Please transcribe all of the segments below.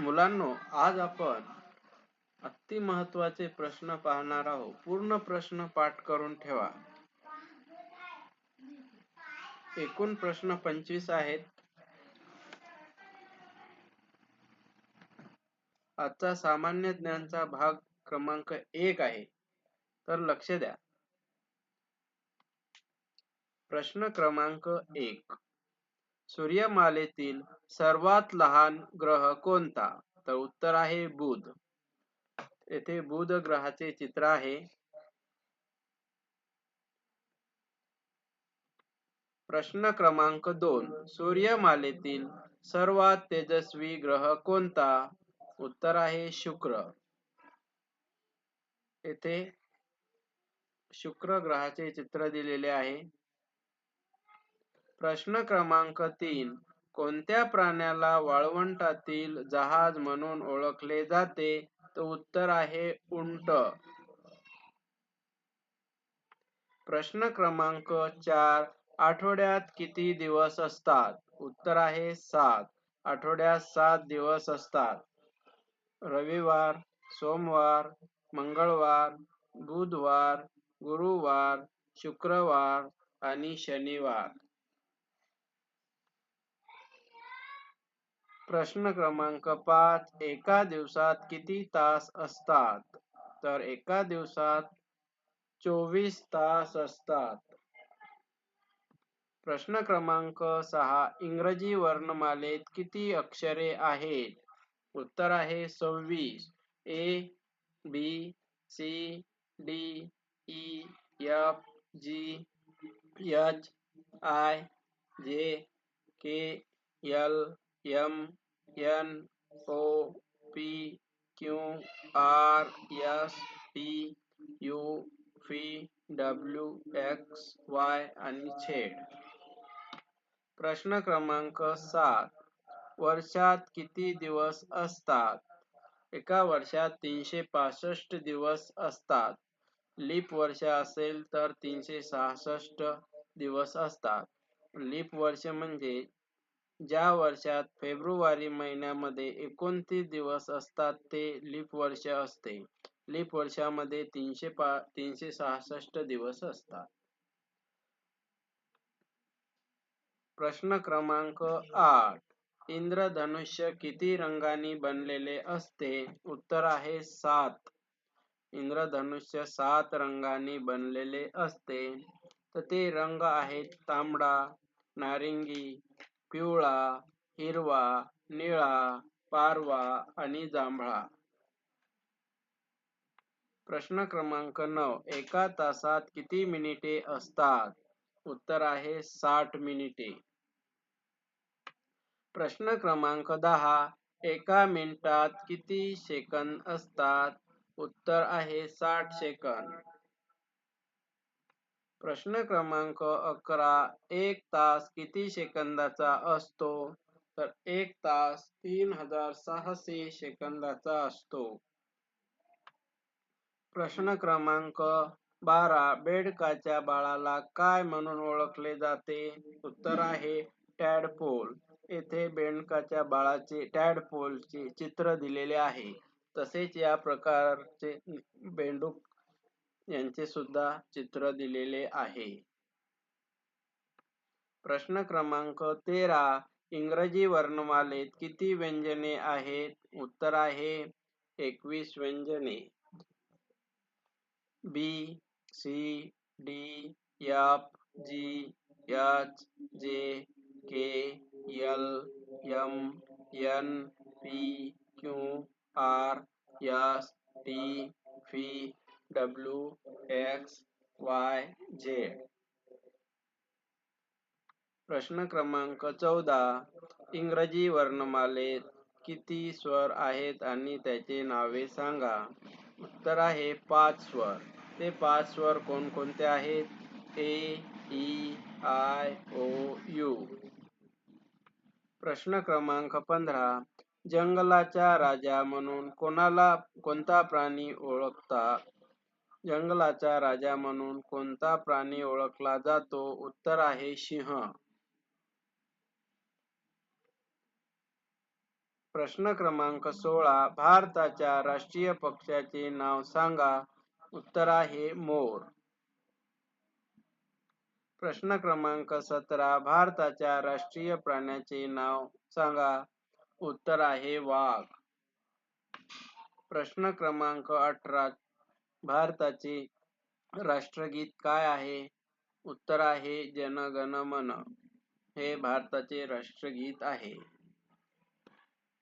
मुलांनो आज आपण अति महत्त्वाचे प्रश्न पाहणार आहोत. पूर्ण प्रश्न पाठ करून ठेवा. एकूण प्रश्न पंचवीस आहेत. आजचा सामान्य ज्ञानचा भाग क्रमांक एक आहे. तर लक्ष द्या. प्रश्न क्रमांक एक. सूर्यमालेतील सर्वात लहान ग्रह कोणता? तर उत्तर आहे बुध. येथे बुध ग्रहाचे चित्र आहे. प्रश्न क्रमांक दोन. सूर्यमालेतील सर्वात तेजस्वी ग्रह कोणता? उत्तर आहे शुक्र. येथे शुक्र ग्रहाचे चित्र दिलेले आहे. प्रश्न क्रमांक तीन. कोणत्या प्राण्याला वाळवंटातील जहाज म्हणून ओळखले जाते? तर उत्तर आहे उंट. प्रश्न क्रमांक चार. आठवड्यात किती दिवस असतात? उत्तर आहे सात. आठवड्यात सात दिवस असतात. रविवार सोमवार मंगळवार बुधवार गुरुवार शुक्रवार आणि शनिवार. प्रश्न क्रमांक पाच, एका दिवसात किती तास असतात? तर एका दिवसात चोवीस तास असतात. प्रश्न क्रमांक सहा, इंग्रजी वर्णमालेत किती अक्षरे आहेत? उत्तर आहे सव्वीस. A, B, C, D, E, F, G, H, I, J, K, L, M N O P Q R S T U V W X Y आणि झेड. प्रश्न क्रमांक सात. वर्षात किती दिवस असतात? एका वर्षात तीनशे पासष्ट दिवस असतात. लीप वर्ष असेल तर तीनशे सहासष्ट दिवस असतात. लीप वर्ष म्हणजे ज्या वर्षात फेब्रुवारी महिन्यामध्ये एकोणतीस दिवस असतात, ते लीप वर्ष असते. लीप वर्षामध्ये तीनशे पा, तीनशे सहासष्ट दिवस असतात. प्रश्न क्रमांक आठ. इंद्रधनुष्य किती रंगांनी बनलेले असते? उत्तर आहे सात. इंद्रधनुष्य सात रंगांनी बनलेले असते. तर ते रंग आहेत तांबडा, नारिंगी पिवळा हिरवा निळा पारवा आणि जांभळा. प्रश्न क्रमांक नऊ. एका तासात किती मिनिटे असतात? उत्तर आहे साठ मिनिटे. प्रश्न क्रमांक दहा. एका मिनिटात किती सेकंद असतात? उत्तर आहे साठ सेकंद. प्रश्न क्रमांक अकरा एक तास किती सेकंदाचा असतो? तर एक तास तीन हजार सहाशे सेकंदाचा असतो. प्रश्न क्रमांक बारा बेडकाच्या बाळाला काय म्हणून ओळखले जाते? उत्तर आहे टॅडपोल. येथे बेडकाच्या बाळाचे टॅडपोलचे चित्र दिलेले आहे. तसेच या प्रकारचे बेंडूक यांचे सुद्धा चित्र दिलेले आहे. प्रश्न क्रमांक तेरा इंग्रजी वर्णमालेत किती व्यंजने आहेत? उत्तर आहे एकवीस व्यंजने. B C D F G H J K L M N P Q R S T V W X, Y, Z प्रश्न क्रमांक चौदा. इंग्रजी वर्णमालेत किती स्वर आहेत आणि त्याचे नावे सांगा. उत्तर आहे पाच स्वर. ते पाच स्वर कोणकोणते आहेत? A E I O U प्रश्न क्रमांक पंधरा. जंगलाचा राजा म्हणून कोणाला कोणता प्राणी ओळखता? जंगलाचा राजा म्हणून कोणता प्राणी ओळखला जातो? उत्तर आहे सिंह. प्रश्न क्रमांक सोळा. भारताच्या राष्ट्रीय पक्षाचे नाव सांगा. उत्तर आहे मोर. प्रश्न क्रमांक सतरा. भारताच्या राष्ट्रीय प्राण्याचे नाव सांगा. उत्तर आहे वाघ. प्रश्न क्रमांक अठरा. भारताचे राष्ट्रगीत काय आहे? उत्तर आहे जनगण मन. हे भारताचे राष्ट्रगीत आहे.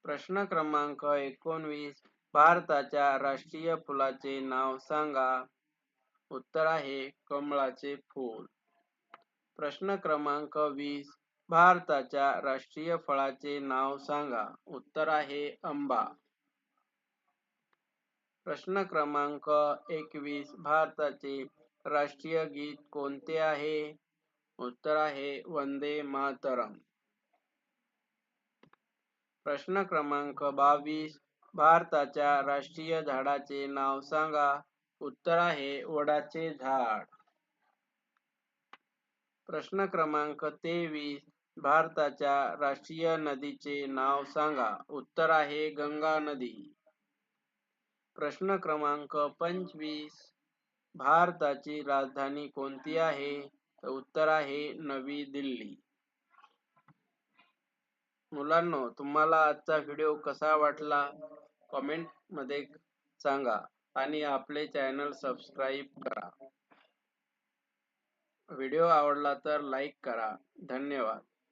प्रश्न क्रमांक एकोणवीस. भारताच्या राष्ट्रीय फुलाचे नाव सांगा. उत्तर आहे कमळाचे फूल. प्रश्न क्रमांक वीस. भारताच्या राष्ट्रीय फळाचे नाव सांगा. उत्तर आहे आंबा. प्रश्न क्रमांक एकवीस भारताचे राष्ट्रीय गीत कोणते आहे? उत्तर आहे वंदे मातरम. प्रश्न क्रमांक बावीस भारताच्या राष्ट्रीय झाडाचे नाव सांगा. उत्तर आहे वडाचे झाड. प्रश्न क्रमांक तेवीस भारताच्या राष्ट्रीय नदीचे नाव सांगा. उत्तर आहे गंगा नदी. प्रश्न क्रमांक पंचवीस. भारताची राजधानी कोणती आहे? तर उत्तर आहे नवी दिल्ली. मुलांनो तुम्हाला आजचा व्हिडिओ कसा वाटला? कमेंटमध्ये सांगा आणि आपले चॅनल सबस्क्राईब करा. व्हिडिओ आवडला तर लाईक करा. धन्यवाद.